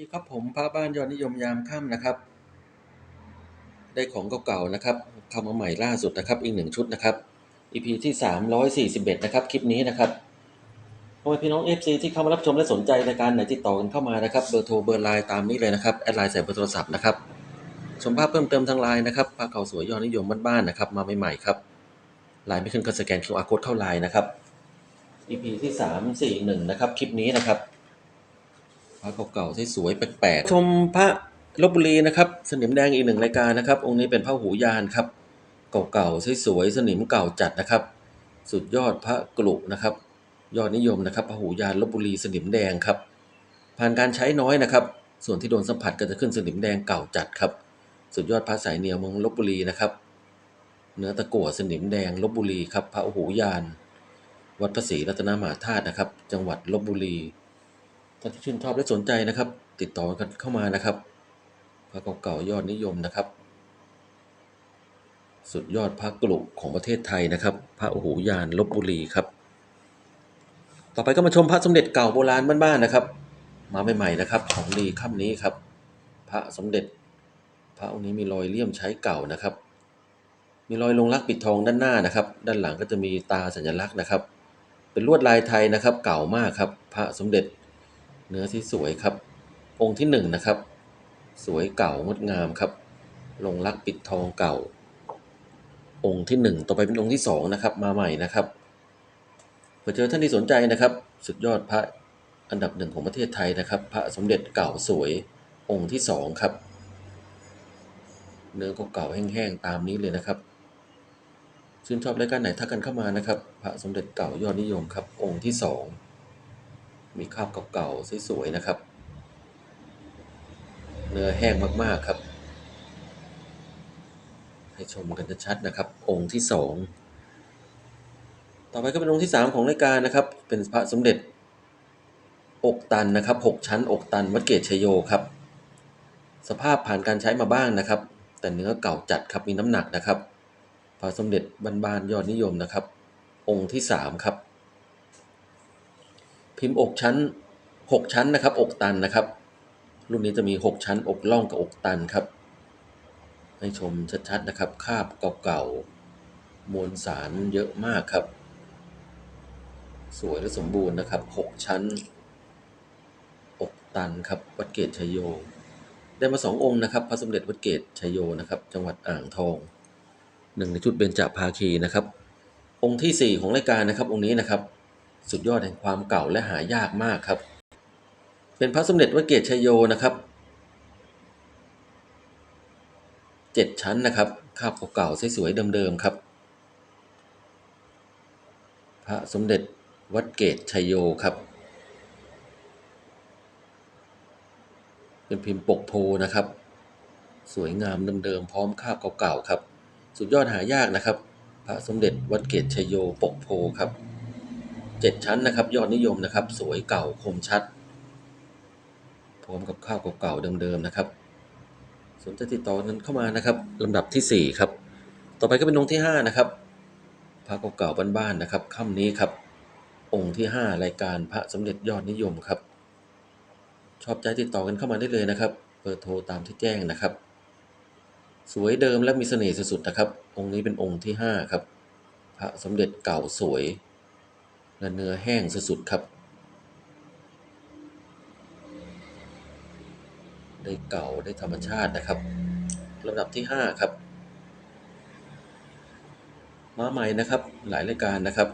ดีครับผมพระบ้านยอดนิยมยามค่ำนะครับ ได้ของเก่าๆนะครับเข้ามาใหม่ล่าสุดนะครับ อีกหนึ่งชุดนะครับ EP ที่ 341 นะครับ คลิปนี้นะครับพ่อแม่พี่น้อง FC ที่เข้ามารับชมและสนใจในการไหนติดต่อกันเข้ามานะครับ เบอร์โทรเบอร์ไลน์ตามนี้เลยนะครับแอดไลน์ใส่เบอร์โทรศัพท์นะครับชมภาพเพิ่มเติมทางไลน์นะครับพระเก่าสวยยอดนิยมบ้านๆนะครับมาใหม่ๆครับไลน์ไม่ขึ้นก็สแกน QR code เข้าไลน์นะครับ EP ที่ 341 นะครับคลิปนี้นะครับ พระเก่าๆสวยๆแปลกๆชมพระลบบุรีนะครับ สนิมแดงอีกหนึ่งรายการนะครับ องค์นี้เป็นพระหูยานครับเก่าๆสวยๆสนิมเก่าจัดนะครับ สุดยอดพระกลุนะครับ ยอดนิยมนะครับพระหูยานลบบุรีสนิมแดงครับ ผ่านการใช้น้อยนะครับ ส่วนที่โดนสัมผัสก็จะขึ้นสนิมแดงเก่าจัดครับ สุดยอดพระสายเหนียวเมืองลบบุรีนะครับ เนื้อตะกั่วสนิมแดงลบบุรีครับ พระหูยาน วัดพระศรีรัตนมหาธาตุนะครับ จังหวัดลบบุรี ท่านที่ชื่นชอบและสนใจนะครับ ติดต่อกันเข้ามานะครับพระเก่าๆยอดนิยมนะครับ สุดยอดพระกลุของประเทศไทยนะครับพระโอหูยานลบบุรีครับ ต่อไปก็มาชมพระสมเด็จเก่าโบราณบ้านๆนะครับ มาใหม่ๆนะครับ ของดีค่ำนี้ครับ พระสมเด็จ พระองค์นี้มีรอยเลี่ยมใช้เก่านะครับ มีรอยลงรักปิดทองด้านหน้านะครับ ด้านหลังก็จะมีตาสัญลักษณ์นะครับ เป็นลวดลายไทยนะครับ เก่ามากครับ พระสมเด็จ เนื้อที่สวยครับ องค์ที่หนึ่งนะครับ สวยเก่างดงามครับ ลงรักปิดทองเก่า องค์ที่หนึ่งต่อไปเป็นองค์ที่สองนะครับ มาใหม่นะครับเผื่อเจอท่านที่สนใจนะครับ สุดยอดพระอันดับหนึ่งของประเทศไทยนะครับ พระสมเด็จเก่าสวยองค์ที่สองครับ เนื้อก็เก่าแห้งๆตามนี้เลยนะครับชื่นชอบรายการไหนทักกันเข้ามานะครับ พระสมเด็จเก่ายอดนิยมครับ องค์ที่สอง มีคราบเก่าๆสวยๆนะครับ เนื้อแห้งมากๆครับ ให้ชมกันชัดๆนะครับ องค์ที่สองต่อไปก็เป็นองค์ที่สามของรายการนะครับ เป็นพระสมเด็จอกตันนะครับหกชั้นอกตันวัดเกตชโยครับ สภาพผ่านการใช้มาบ้างนะครับ แต่เนื้อเก่าจัดครับมีน้ำหนักนะครับพระสมเด็จบ้านๆยอดนิยมนะครับ องค์ที่สามครับ พิมพ์อกชั้น 6 ชั้นนะครับ อกตันนะครับ รุ่นนี้จะมี 6 ชั้น อกล่องกับอกตันครับ ให้ชมชัดๆนะครับ คาบเก่าๆ มวลสารเยอะมากครับ สวยและสมบูรณ์นะครับ 6 ชั้น อกตันครับ วัดเกตชยโย ได้มาสององค์นะครับ พระสมเด็จวัดเกตชยโยนะครับ จังหวัดอ่างทอง หนึ่งในชุดเบญจภาคีนะครับ องค์ที่สี่ของรายการนะครับ องค์นี้นะครับ สุดยอดแห่งความเก่าและหายากมากครับ เป็นพระสมเด็จวัดเกตชยโยนะครับเจ็ดชั้นนะครับคาบเก่าๆสวยๆเดิมๆครับ พระสมเด็จวัดเกตชยโยครับ เป็นพิมพ์ปกโพนะครับ สวยงามเดิมๆพร้อมคาบเก่าๆครับ สุดยอดหายากนะครับ พระสมเด็จวัดเกตชยโยปกโพครับ เจ็ดชั้นนะครับ ยอดนิยมนะครับ สวยเก่าคมชัด พร้อมกับข้าวเก่าๆเดิมๆนะครับสนใจติดต่อนั้นเข้ามานะครับลำดับที่สี่ครับ ต่อไปก็เป็นองค์ที่ห้านะครับพระเก่าๆบ้านๆนะครับค่ำนี้ครับ องค์ที่ห้ารายการพระสมเด็จยอดนิยมครับ ชอบใจติดต่อกันเข้ามาได้เลยนะครับเบอร์โทรตามที่แจ้งนะครับ สวยเดิมและมีเสน่ห์สุดๆนะครับ องค์นี้เป็นองค์ที่ห้าครับ พระสมเด็จเก่าสวย และเนื้อแห้งสุดๆครับ ได้เก่าได้ธรรมชาตินะครับลำดับที่ห้าครับ มาใหม่นะครับหลายรายการนะครับ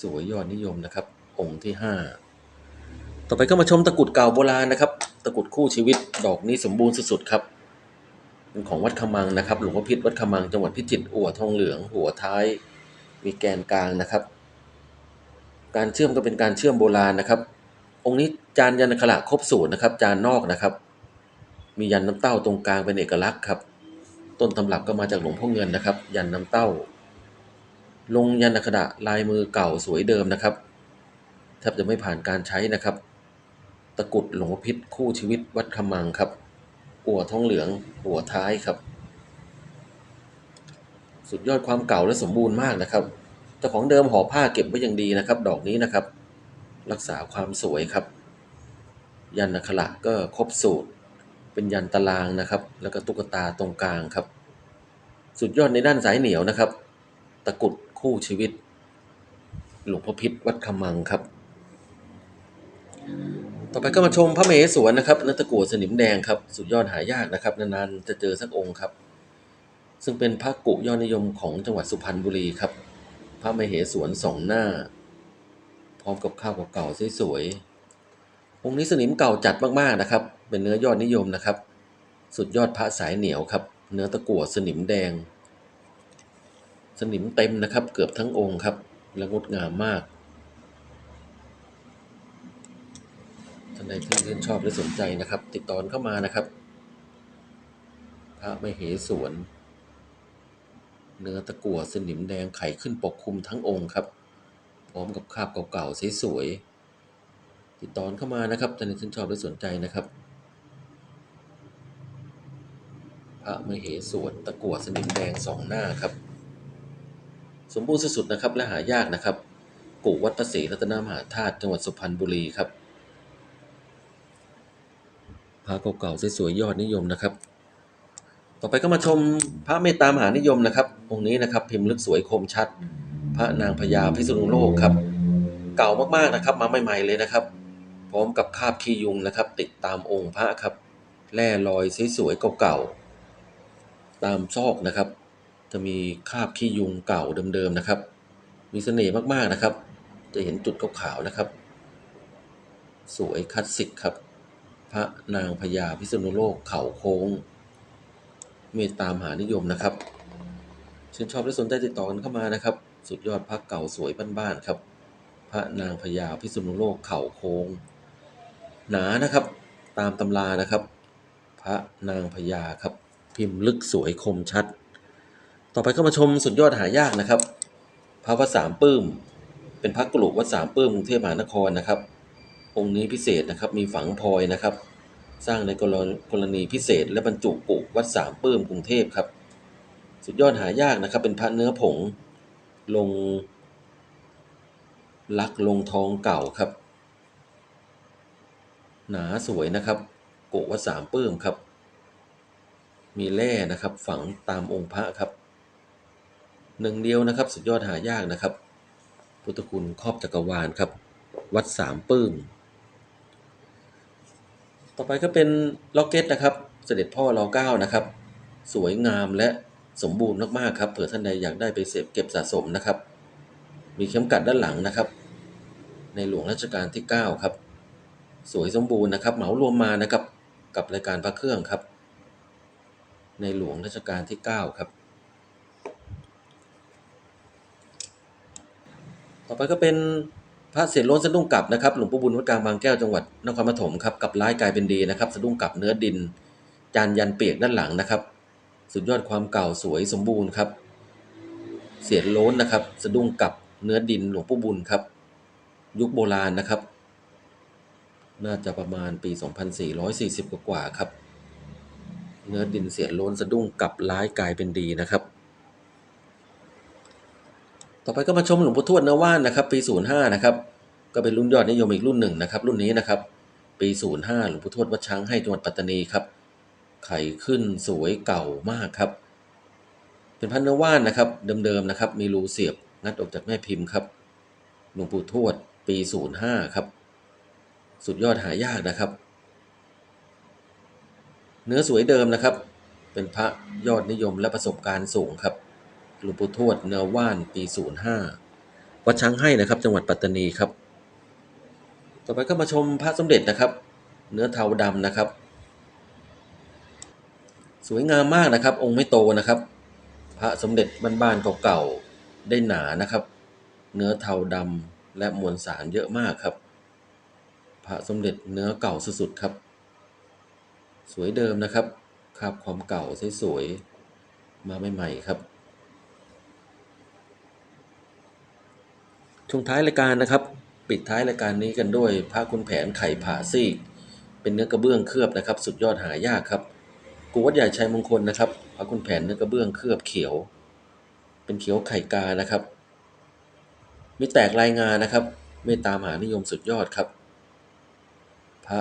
สวยๆยอดนิยมนะครับ องค์ที่ห้าต่อไปก็มาชมตะกุดเก่าโบราณนะครับ ตะกุดคู่ชีวิตดอกนี้สมบูรณ์สุดๆครับเป็นของวัดขมังนะครับ หลวงพ่อพิษวัดขมังจังหวัดพิจิตรอัวทองเหลือง หัวท้าย มีแกนกลางนะครับ การเชื่อมก็เป็นการเชื่อมโบราณนะครับ องค์นี้จานยันอัคระครบสูตรนะครับ จานนอกนะครับ มียันน้ำเต้าตรงกลางเป็นเอกลักษณ์ครับ ต้นตำรับก็มาจากหลวงพ่อเงินนะครับ ยันน้ำเต้า ลงยันอัคระลายมือเก่าสวยเดิมนะครับแทบจะไม่ผ่านการใช้นะครับ ตะกุดหลวงพิษคู่ชีวิตวัดขมังครับอัวท้องเหลืองหัวท้ายครับ สุดยอดความเก่าและสมบูรณ์มากนะครับเจ้าของเดิมห่อผ้าเก็บไว้อย่างดีนะครับ ดอกนี้นะครับ รักษาความสวยครับ ยันนักขระก็ครบสูตร เป็นยันตารางนะครับ แล้วก็ตุ๊กตาตรงกลางครับ สุดยอดในด้านสายเหนียวนะครับ ตะกุดคู่ชีวิต หลวงพ่อพิษวัดคำมังครับ ต่อไปก็มาชมพระมเหสวนนะครับนื้อตะกัวสนิมแดงครับ สุดยอดหายากนะครับนานๆจะเจอสักองค์ครับ ซึ่งเป็นพระกุยอดนิยมของจังหวัดสุพรรณบุรีครับ พระมเหสวนสองหน้า พร้อมกับข้าวเก่าๆสวยๆองค์นี้สนิมเก่าจัดมากๆนะครับ เป็นเนื้อยอดนิยมนะครับ สุดยอดพระสายเหนียวครับ เนื้อตะกั่วสนิมแดง สนิมเต็มนะครับ เกือบทั้งองค์ครับ และงดงามมากท่านใดที่ชื่นชอบและสนใจนะครับ ติดต่อเข้ามานะครับ พระมเหสวน เนื้อตะกั่วสนิมแดงไขขึ้นปกคลุมทั้งองค์ครับ พร้อมกับคราบเก่าๆสวยๆติดต่อเข้ามานะครับท่านที่ชื่นชอบและสนใจนะครับพระมเหสวนตะกั่วสนิมแดงสองหน้าครับ สมบูรณ์สุดๆนะครับและหายากนะครับ กู่วัดพระศรีรัตนมหาธาตุจังหวัดสุพรรณบุรีครับพระเก่าๆสวยๆยอดนิยมนะครับ ต่อไปก็มาชมพระเมตตามหานิยมนะครับ องค์นี้นะครับ พิมพ์ลึกสวยคมชัด พระนางพญาพิษณุโลกครับ เก่ามากๆนะครับ มาใหม่ๆเลยนะครับ พร้อมกับคาบขี้ยุงนะครับ ติดตามองค์พระครับแล่รอยสวยๆเก่าๆตามซอกนะครับ จะมีคาบขี้ยุงเก่าเดิมๆนะครับ มีเสน่ห์มากๆนะครับ จะเห็นจุดขาวๆนะครับ สวยคลาสสิกครับ พระนางพญาพิษณุโลกเขาโค้งเมตตามหานิยมนะครับ ชื่นชอบและสนใจติดต่อกันเข้ามานะครับ สุดยอดพระเก่าสวยบ้านๆครับ พระนางพญาพิษณุโลกเข่าโค้งหนานะครับ ตามตำรานะครับ พระนางพญาครับ พิมพ์ลึกสวยคมชัด ต่อไปก็มาชมสุดยอดหายากนะครับ พระวัดสามปื้ม เป็นพระกรุวัดสามปื้มกรุงเทพมหานครนะครับ องค์นี้พิเศษนะครับมีฝังพลอยนะครับ สร้างในกรณีพิเศษและบรรจุปุวัดสามปื้มกรุงเทพครับ สุดยอดหายากนะครับ เป็นพระเนื้อผงลงลักลงทองเก่าครับ หนาสวยนะครับ โกวสามปื้มครับ มีแร่นะครับ ฝังตามองค์พระครับ หนึ่งเดียวนะครับ สุดยอดหายากนะครับ พุทธคุณครอบจักรวาลครับ วัดสามปื้มต่อไปก็เป็นล็อกเก็ตนะครับ เสด็จพ่อรอเก้านะครับ สวยงามและ สมบูรณ์มากๆครับเผื่อท่านใดอยากได้ไปเสพเก็บสะสมนะครับ มีเข็มกัดด้านหลังนะครับ ในหลวงรัชกาลที่ 9 ครับ สวยสมบูรณ์นะครับ เหมารวมมานะครับกับรายการพระเครื่องครับ ในหลวงรัชกาลที่ 9 ครับ ต่อไปก็เป็นพระเศษล้นสะดุ้งกลับนะครับหลวงปู่บุญวัดกลางบางแก้วจังหวัดนครปฐมครับกับร้ายกลายเป็นดีนะครับ สะดุ้งกลับเนื้อดิน จานยันเปียกด้านหลังนะครับ สุดยอดความเก่าสวยสมบูรณ์ครับ เสียนโล้นนะครับ สะดุ้งกลับเนื้อดินหลวงปู่บุญครับ ยุคโบราณนะครับ น่าจะประมาณปี 2440 กว่าครับ เนื้อดินเสียนโล้นสะดุ้งกลับร้ายกลายเป็นดีนะครับ ต่อไปก็มาชมหลวงปู่ทวดเนื้อว่านนะครับ ปี 05 นะครับ ก็เป็นรุ่นยอดนิยมอีกรุ่นหนึ่งนะครับ รุ่นนี้นะครับ ปี 05 หลวงปู่ทวดวัดช้างให้จังหวัดปัตตานีครับ ไข่ขึ้นสวยเก่ามากครับ เป็นพันเนื้อว่านนะครับ เดิมๆนะครับ มีรูเสียบงัดออกจากแม่พิมพ์ครับหลวงปู่ทวดปี 05 ครับ สุดยอดหายากนะครับ เนื้อสวยเดิมนะครับ เป็นพระยอดนิยมและประสบการณ์สูงครับหลวงปู่ทวดเนื้อว่านปี 05 วัดช้างให้นะครับ จังหวัดปัตตานีครับ ต่อไปก็มาชมพระสมเด็จนะครับ เนื้อเทาดำนะครับ สวยงามมากนะครับ องค์ไม่โตนะครับ พระสมเด็จบ้านๆเก่าๆได้หนานะครับ เนื้อเทาดำและมวลสารเยอะมากครับ พระสมเด็จเนื้อเก่าสุดๆครับ สวยเดิมนะครับคราบความเก่าสวยๆมาใหม่ๆครับช่วงท้ายรายการนะครับ ปิดท้ายรายการนี้กันด้วยพระคุณแผนไข่ผ่าซีก เป็นเนื้อกระเบื้องเคลือบนะครับ สุดยอดหายากครับ กูวัดใหญ่ชัยมงคลนะครับพระคุณแผนเนื้อกระเบื้องเคลือบเขียว เป็นเขียวไข่กานะครับ มีแตกรายงานนะครับ เมตตามหานิยมสุดยอดครับ พระ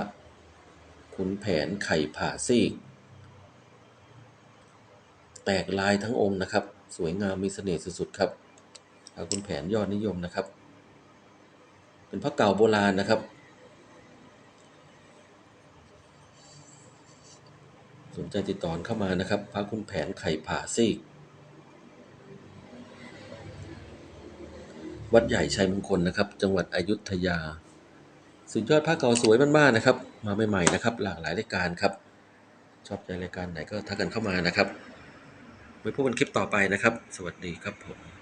ขุนแผนไข่ผ่าซีก แตกลายทั้งองค์นะครับ สวยงามมีเสน่ห์สุดๆครับพระขุนแผนยอดนิยมนะครับ เป็นพระเก่าโบราณนะครับ สนใจติดต่อเข้ามานะครับพระคุณแผนไข่ผ่าซีกวัดใหญ่ชัยมงคลนะครับ จังหวัดอยุธยา สุดยอดผ้าเก่าสวยบ้านๆนะครับ มาใหม่ๆนะครับ หลากหลายรายการครับ ชอบใจรายการไหนก็ทักกันเข้ามานะครับไว้พบกันคลิปต่อไปนะครับ สวัสดีครับผม